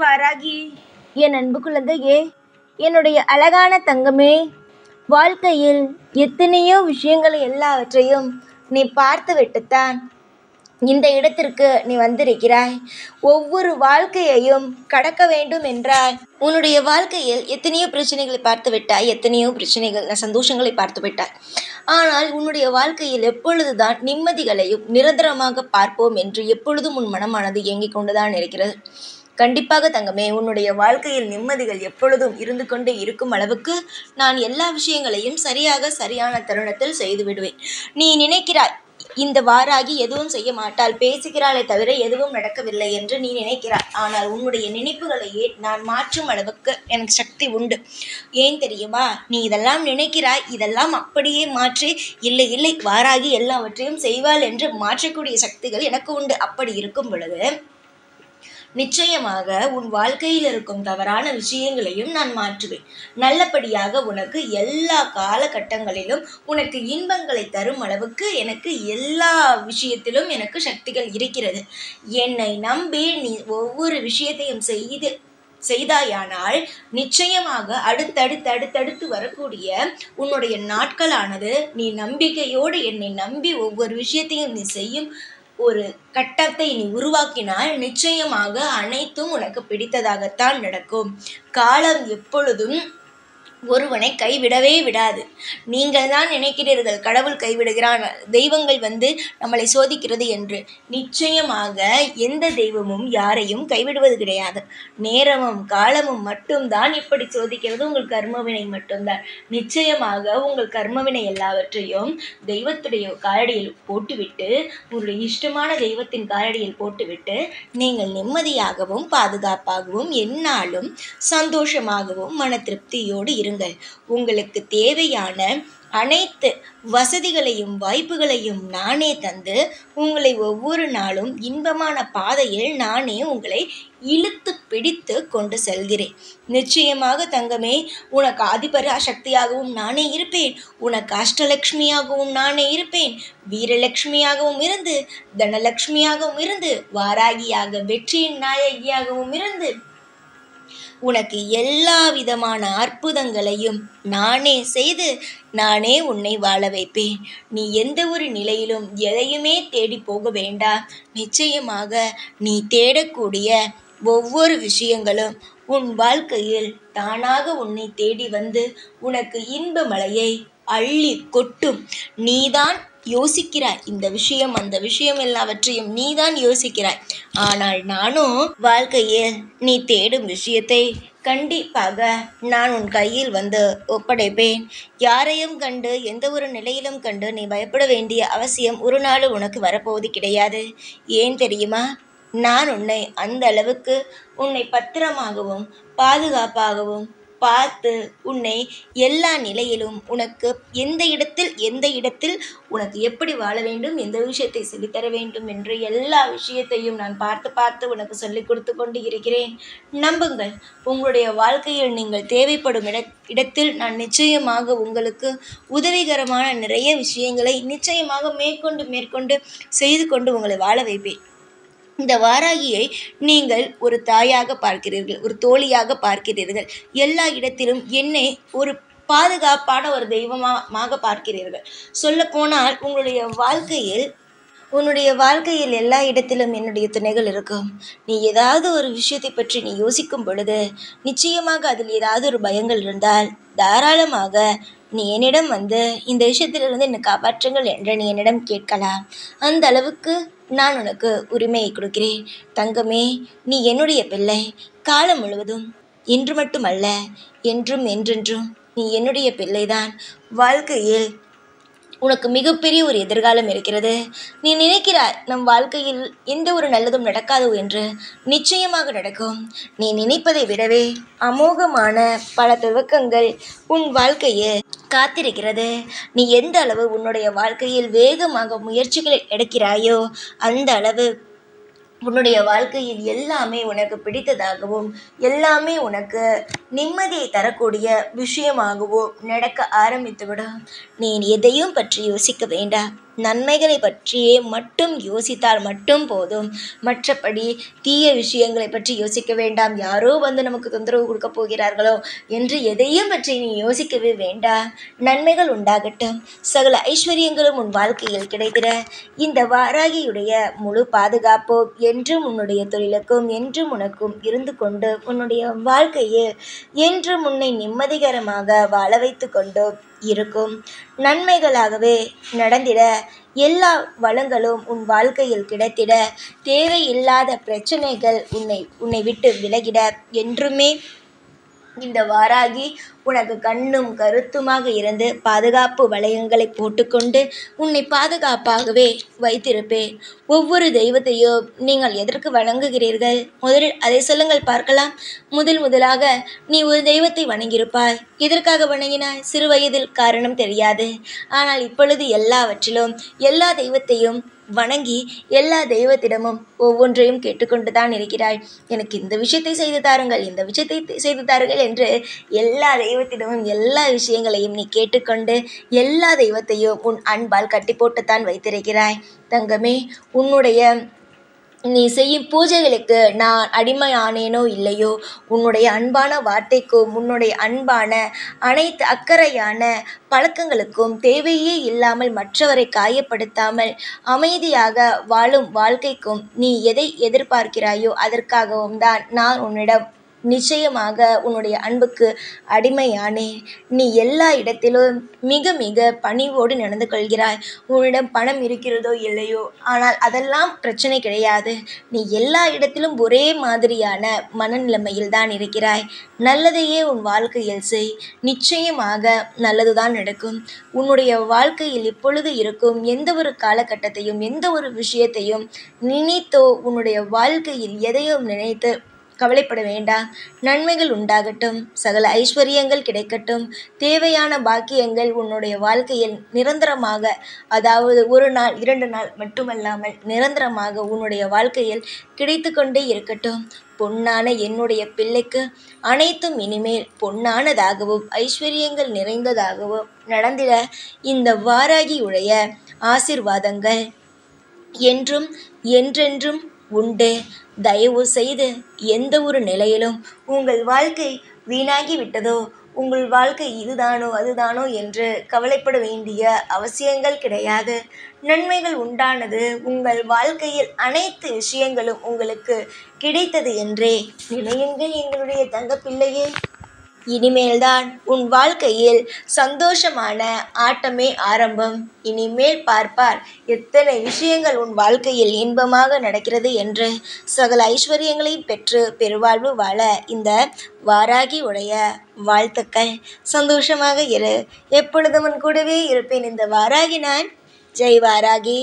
வாராகி. என் அன்பு குழந்தையே என்னுடைய அழகான தங்கமே வாழ்க்கையில் எத்தனையோ விஷயங்களை எல்லாவற்றையும் நீ பார்த்து விட்டுத்தான். இந்த இடத்திற்கு நீ வந்திருக்கிறாய். ஒவ்வொரு வாழ்க்கையையும் கடக்க வேண்டும் என்றால் உன்னுடைய வாழ்க்கையில் எத்தனையோ பிரச்சனைகளை பார்த்து விட்டாய். எத்தனையோ பிரச்சனைகள் சந்தோஷங்களை பார்த்து விட்டாய். ஆனால் உன்னுடைய வாழ்க்கையில் எப்பொழுதுதான் நிம்மதிகளையும் நிரந்தரமாக பார்ப்போம் என்று எப்பொழுதும் உன் மனமானது இயங்கிக் கொண்டுதான் இருக்கிறது. கண்டிப்பாக தங்கமே உன்னுடைய வாழ்க்கையில் நிம்மதிகள் எப்பொழுதும் இருந்து கொண்டே இருக்கும் அளவுக்கு நான் எல்லா விஷயங்களையும் சரியாக சரியான தருணத்தில் செய்து விடுவேன். நீ நினைக்கிறாய் இந்த வாராகி எதுவும் செய்ய மாட்டாள் பேசுகிறாளே தவிர எதுவும் நடக்கவில்லை என்று நீ நினைக்கிறாய். ஆனால் உன்னுடைய நினைப்புகளையே நான் மாற்றும் அளவுக்கு எனக்கு சக்தி உண்டு. ஏன் தெரியுமா? நீ இதெல்லாம் நினைக்கிறாய் இதெல்லாம் அப்படியே மாற்றி இல்லை இல்லை வாராகி எல்லாவற்றையும் செய்வாள் என்று மாற்றக்கூடிய சக்திகள் எனக்கு உண்டு. அப்படி இருக்கும் பொழுது நிச்சயமாக உன் வாழ்க்கையில் இருக்கும் தவறான விஷயங்களையும் நான் மாற்றுவேன். நல்லபடியாக உனக்கு எல்லா காலகட்டங்களிலும் உனக்கு இன்பங்களை தரும் அளவுக்கு எனக்கு எல்லா விஷயத்திலும் எனக்கு சக்திகள் இருக்கிறது. என்னை நம்பி நீ ஒவ்வொரு விஷயத்தையும் செய்து செய்தாயானால் நிச்சயமாக அடுத்தடுத்து அடுத்தடுத்து வரக்கூடிய உன்னுடைய நாட்களானது நீ நம்பிக்கையோடு என்னை நம்பி ஒவ்வொரு விஷயத்தையும் நீ செய்யும் ஒரு கட்டத்தை நீ உருவாக்கினால் நிச்சயமாக அனைத்தும் உனக்கு பிடித்ததாகத்தான் நடக்கும். காலம் எப்பொழுதும் ஒருவனை கைவிடவே விடாது. நீங்கள் தான் நினைக்கிறீர்கள் கடவுள் கைவிடுகிறான் தெய்வங்கள் வந்து நம்மளை சோதிக்கிறது என்று. நிச்சயமாக எந்த தெய்வமும் யாரையும் கைவிடுவது கிடையாது. நேரமும் காலமும் மட்டும்தான் இப்படி சோதிக்கிறது உங்கள் கர்மவினை மட்டும்தான். நிச்சயமாக உங்கள் கர்மவினை எல்லாவற்றையும் தெய்வத்துடைய காலடியில் போட்டுவிட்டு உங்களுடைய இஷ்டமான தெய்வத்தின் காலடியில் போட்டுவிட்டு நீங்கள் நிம்மதியாகவும் பாதுகாப்பாகவும் எந்நாளும் சந்தோஷமாகவும் மன திருப்தியோடு இருங்கள். உங்களுக்கு தேவையான அனைத்து வசதிகளையும் வாய்ப்புகளையும் நானே தந்து உங்களை ஒவ்வொரு நாளும் இன்பமான பாதையில் நானே உங்களை இழுத்து பிடித்து கொண்டு செல்கிறேன். நிச்சயமாக தங்கமே உனக்கு ஆதிபரா சக்தியாகவும் நானே இருப்பேன். உனக்கு அஷ்டலக்ஷ்மியாகவும் நானே இருப்பேன். வீரலட்சுமியாகவும் இருந்து தனலட்சுமியாகவும் இருந்து வாராகியாக வெற்றியின் நாயகியாகவும் இருந்து உனக்கு எல்லா விதமான அற்புதங்களையும் நானே செய்து நானே உன்னை வாழ வைப்பேன். நீ எந்த ஒரு நிலையிலும் எதையுமே தேடி போக வேண்டாம் நிச்சயமாக நீ தேடக்கூடிய ஒவ்வொரு விஷயங்களும் உன் வாழ்க்கையில் தானாக உன்னை தேடி வந்து உனக்கு இன்ப மழையை அள்ளி கொட்டும். நீதான் யோசிக்கிறாய். இந்த விஷயம் அந்த விஷயம் எல்லாவற்றையும் நீதான் யோசிக்கிறாய். ஆனால் நானும் வாழ்க்கையில் நீ தேடும் விஷயத்தை கண்டிப்பாக நான் உன் கையில் வந்து ஒப்படைப்பேன். யாரையும் கண்டு எந்த ஒரு நிலையிலும் கண்டு நீ பயப்பட வேண்டிய அவசியம் ஒரு நாள் உனக்கு வரப்போவது கிடையாது. ஏன் தெரியுமா? நான் உன்னை அந்த அளவுக்கு உன்னை பத்திரமாகவும் பாதுகாப்பாகவும் பார்த்து உன்னை எல்லா நிலையிலும் உனக்கு எந்த இடத்தில் எந்த இடத்தில் உனக்கு எப்படி வாழ வேண்டும் எந்த விஷயத்தை சொல்லித்தர வேண்டும் என்று எல்லா விஷயத்தையும் நான் பார்த்து பார்த்து உனக்கு சொல்லிக் கொடுத்து கொண்டு இருக்கிறேன். நம்புங்கள் உங்களுடைய வாழ்க்கையில் நீங்கள் தேவைப்படும் இட இடத்தில் நான் நிச்சயமாக உங்களுக்கு உதவிகரமான நிறைய விஷயங்களை நிச்சயமாக மேற்கொண்டு மேற்கொண்டு செய்து கொண்டு உங்களை வாழ வைப்பேன். இந்த வாராகியை நீங்கள் ஒரு தாயாக பார்க்கிறீர்கள் ஒரு தோழியாக பார்க்கிறீர்கள். எல்லா இடத்திலும் என்னை ஒரு பாதுகாப்பான ஒரு தெய்வமாக பார்க்கிறீர்கள். சொல்லப்போனால் உங்களுடைய வாழ்க்கையில் உன்னுடைய வாழ்க்கையில் எல்லா இடத்திலும் என்னுடைய துணைகள் இருக்கும். நீ ஏதாவது ஒரு விஷயத்தை பற்றி நீ யோசிக்கும் பொழுது நிச்சயமாக அதில் ஏதாவது ஒரு பயங்கள் இருந்தால் தாராளமாக நீ என்னிடம் வந்து இந்த விஷயத்திலிருந்து என்னை காப்பாற்றுங்கள் என்று நீ என்னிடம் கேட்கலாம். அந்த அளவுக்கு நான் உனக்கு உரிமையை கொடுக்கிறேன். தங்கமே நீ என்னுடைய பிள்ளை. காலம் முழுவதும் இன்று மட்டுமல்ல என்றும் என்றென்றும் நீ என்னுடைய பிள்ளைதான். வாழ்க்கையில் உனக்கு மிகப்பெரிய ஒரு எதிர்காலம் இருக்கிறது. நீ நினைக்கிறாய் நம் வாழ்க்கையில் எந்த ஒரு நல்லதும் நடக்காதோ என்று நிச்சயமாக நடக்கும். நீ நினைப்பதை விடவே அமோகமான பல துவக்கங்கள் உன் வாழ்க்கையில் காத்திருக்கிறது. நீ எந்த அளவு உன்னுடைய வாழ்க்கையில் வேகமாக முயற்சிகளை எடுக்கிறாயோ அந்த அளவு உன்னுடைய வாழ்க்கையில் எல்லாமே உனக்கு பிடித்ததாகவும் எல்லாமே உனக்கு நிம்மதியை தரக்கூடிய விஷயமாகவோ நடக்க ஆரம்பித்துவிடும். நீ எதையும் பற்றி யோசிக்க வேண்டாம். நன்மைகளை பற்றியே மட்டும் யோசித்தால் மட்டும் போதும். மற்றபடி தீய விஷயங்களை பற்றி யோசிக்க வேண்டாம். யாரோ வந்து நமக்கு தொந்தரவு கொடுக்க போகிறார்களோ என்று எதையும் பற்றி நீ யோசிக்கவே வேண்டாம். நன்மைகள் உண்டாகட்டும். சகல ஐஸ்வர்யங்களும் உன் வாழ்க்கையில் கிடைத்திட. இந்த வாராகியுடைய முழு பாதுகாப்போ என்றும் உன்னுடைய தொழிலுக்கும் என்றும் உனக்கும் இருந்து கொண்டு உன்னுடைய வாழ்க்கையில் என்றும் உன்னை நிம்மதிகரமாக வாழ வைத்து கொண்டு இருக்கும். நன்மைகளாகவே நடந்திட எல்லா வளங்களும் உன் வாழ்க்கையில் கிடைத்திட தேவையில்லாத பிரச்சனைகள் உன்னை உன்னை விட்டு விலகிட என்றுமே இந்த வாராகி உனக்கு கண்ணும் கருத்துமாக இருந்து பாதுகாப்பு வளையங்களை போட்டுக்கொண்டு உன்னை பாதுகாப்பாகவே வைத்திருப்பேன். ஒவ்வொரு தெய்வத்தையும் நீங்கள் எதற்கு வணங்குகிறீர்கள்? முதலில் அதை சொல்லுங்கள் பார்க்கலாம். முதல் முதலாக நீ ஒரு தெய்வத்தை வணங்கியிருப்பாய். எதற்காக வணங்கினாய்? சிறு வயதில் காரணம் தெரியாது. ஆனால் இப்பொழுது எல்லாவற்றிலும் எல்லா தெய்வத்தையும் வணங்கி எல்லா தெய்வத்திடமும் ஒவ்வொன்றையும் கேட்டுக்கொண்டு தான் இருக்கிறாய். எனக்கு இந்த விஷயத்தை செய்து தாருங்கள் இந்த விஷயத்தை செய்து தாருங்கள் என்று எல்லா தெய்வத்திடமும் எல்லா விஷயங்களையும் நீ கேட்டுக்கொண்டு எல்லா தெய்வத்தையும் உன் அன்பால் கட்டி போட்டுத்தான் வைத்திருக்கிறாய். தங்கமே உன்னுடைய நீ செய்யும் பூஜைகளுக்கு நான் அடிமை ஆனேனோ இல்லையோ? உன்னுடைய அன்பான வார்த்தைக்கும் உன்னுடைய அன்பான அனைத்து அக்கறையான பழக்கங்களுக்கும் தேவையே இல்லாமல் மற்றவரை காயப்படுத்தாமல் அமைதியாக வாழும் வாழ்க்கைக்கும் நீ எதை எதிர்பார்க்கிறாயோ அதற்காகவும் தான் நான் உன்னிடம் நிச்சயமாக உன்னுடைய அன்புக்கு அடிமையானேன் நீ எல்லா இடத்திலும் மிக மிக பணிவோடு நடந்து கொள்கிறாய். உன்னிடம் பணம் இருக்கிறதோ இல்லையோ? ஆனால் அதெல்லாம் பிரச்சனை கிடையாது. நீ எல்லா இடத்திலும் ஒரே மாதிரியான மனநிலைமையில் தான் இருக்கிறாய். நல்லதையே உன் வாழ்க்கையில் செய். நிச்சயமாக நல்லதுதான் நடக்கும். உன்னுடைய வாழ்க்கையில் இப்பொழுது இருக்கும் எந்த ஒரு காலகட்டத்தையும் எந்த ஒரு விஷயத்தையும் நினைத்தோ உன்னுடைய வாழ்க்கையில் எதையும் நினைத்து கவலைப்பட வேண்டாம். நன்மைகள் உண்டாகட்டும். சகல ஐஸ்வர்யங்கள் கிடைக்கட்டும். தேவையான பாக்கியங்கள் உன்னுடைய வாழ்க்கையில் நிரந்தரமாக அதாவது ஒரு நாள் இரண்டு நாள் மட்டுமல்லாமல் நிரந்தரமாக உன்னுடைய வாழ்க்கையில் கிடைத்து கொண்டே இருக்கட்டும். பொன்னான என்னுடைய பிள்ளைக்கு அனைத்தும் இனிமேல் பொன்னானதாகவும் ஐஸ்வர்யங்கள் நிறைந்ததாகவும் நடந்திட இந்த வாராகியுடைய ஆசிர்வாதங்கள். என்றும் என்றென்றும் உண்டு. தயவு செய்து எந்த ஒரு நிலையிலும் உங்கள் வாழ்க்கை வீணாகி விட்டதோ உங்கள் வாழ்க்கை இதுதானோ அதுதானோ என்று கவலைப்பட வேண்டிய அவசியங்கள் கிடையாது. நன்மைகள் உண்டானது உங்கள் வாழ்க்கையில் அனைத்து விஷயங்களும் உங்களுக்கு கிடைத்தது என்றே நினையுங்கள் எங்களுடைய தங்கப்பிள்ளையே. இனிமேல்தான் உன் வாழ்க்கையில் சந்தோஷமான ஆட்டமே ஆரம்பம். இனிமேல் பார்ப்பார் எத்தனை விஷயங்கள் உன் வாழ்க்கையில் இன்பமாக நடக்கிறது என்று. சகல ஐஸ்வர்யங்களையும் பெற்று பெருவாழ்வு வாழ இந்த வாராகி உடைய வாழ்த்துக்கள். சந்தோஷமாக இரு. எப்பொழுதும் உன் கூடவே இருப்பேன் இந்த வாராகி நான். ஜெய் வாராகி.